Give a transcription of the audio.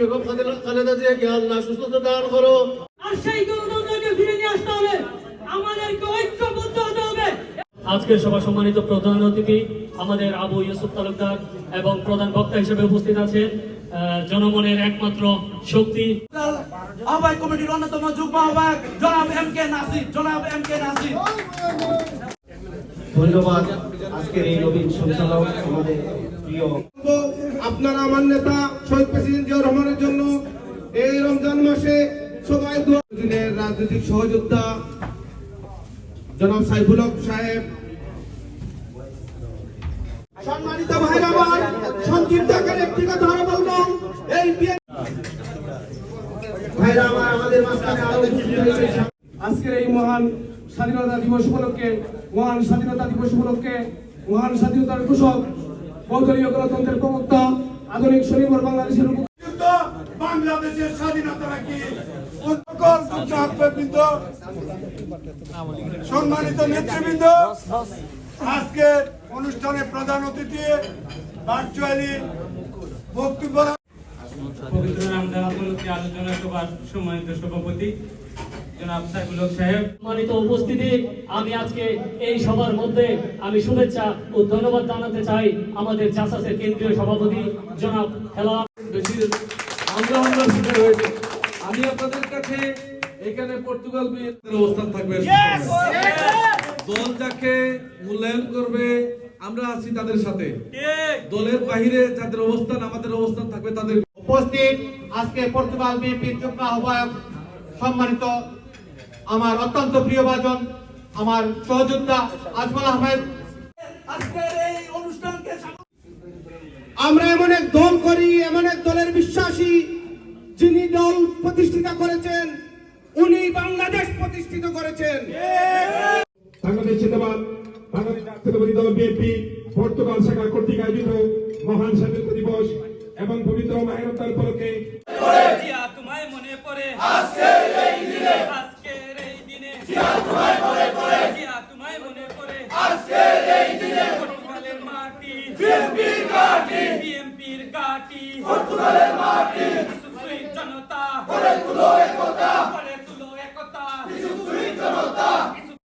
বেগম খালেদা- খালেদা জিয়াকে আল্লাহ সুস্থতা দান করো। আর সেই গণতন্ত্রকে ফিরে নিয়ে আসতে হবে। আমাদেরকে ঐক্যবদ্ধ হতে হবে। আজকের সভা সম্মানিত প্রধান অতিথি আমাদের আবু ইউসুফ তালুকদার এবং প্রধান বক্তা হিসেবে উপস্থিত আছেন। জনমনের একমাত্র শক্তি। আহ্বায়ক কমিটির অন্যতম যুগ্ম আহ্বায়ক জনাব এম কে নাসির জনাব এম কে নাসির। ধন্যবাদ আজকের এই নবীন সঞ্চালক আমাদের প্রিয় আপনারা আমার নেতা শহীদ প্রেসিডেন্ট জিয়াউর রহমানের জন্য এই রমজান মাসে সবাই দোয়া দিনের রাজনৈতিক সহযোদ্ধা জনাব সাইফুল হক সাহেব। সম্মানিত ভাইরা আমার সংক্ষিপ্ত আকারে একটি কথা বলব। এই ভাইরা আমার, আমাদের মাঝখানে আরও আজকের এই মহান স্বাধীনতা দিবস উপলক্ষে, মহান স্বাধীনতা দিবস উপলক্ষে মহান স্বাধীনতার ঘোষক বহুদলীয় গণতন্ত্রের প্রবক্তা আধুনিক স্বনির্ভর বাংলাদেশের বাংলাদেশের স্বাধীনতা যুদ্ধবৃন্দ সম্মানিত নেতৃবৃন্দ আজকে অনুষ্ঠানে প্রধান অতিথি ভার্চুয়ালি বক্তব্য পবিত্র উপলক্ষে আলোচনা সভার সম্মানিত সভাপতি জনাব সাইফুল সাহেব। সম্মানিত উপস্থিতি আমি আজকে এই সভার মধ্যে আমি শুভেচ্ছা ও ধন্যবাদ জানাতে চাই আমাদের জাসাসের কেন্দ্রীয় সভাপতি জনাব হেলা বেশি হামলা শিকার হয়েছে আমি আপনাদের কাছে এখানে পর্তুগাল বিএনপির অবস্থান থাকবে। দল যাকে মূল্যায়ন করবে আমরা আছি তাদের সাথে। দলের বাহিরে যাদের অবস্থান আমাদের অবস্থান থাকবে তাদের। উপস্থিত আজকে পর্তুগাল বিএনপির যুগ্ম আহ্বায়ক সম্মানিত আমার অত্যন্ত প্রিয় ভাজন আমার সহযোদ্ধা আজমল আহমেদ। আজকের এই অনুষ্ঠানকে আমরা এমন এক দল করি এমন এক দলের বিশ্বাসী যিনি দল প্রতিষ্ঠিত করেছেন উনি বাংলাদেশ প্রতিষ্ঠিত করেছেন। বাংলাদেশ জিন্দাবাদ। বাংলাদেশ জাতীয়তাবাদী দল বিএনপি পর্তুগাল শাখা কর্তৃক আয়োজিত মহান স্বাধীনতা দিবস এবং পবিত্র মাহেরতার উপলক্ষে জিয়া তোমায় মনে পড়ে আজকের এই দিনে আজকের এই দিনে জিয়া তোমায় মনে পড়ে জিয়া তোমায় মনে পড়ে আজকের এই দিনে পর্তুগালের মাটি ঘাটি বিএনপির ঘাটি পর্তুগালের মাটি। জনতা। করে তুলো একতা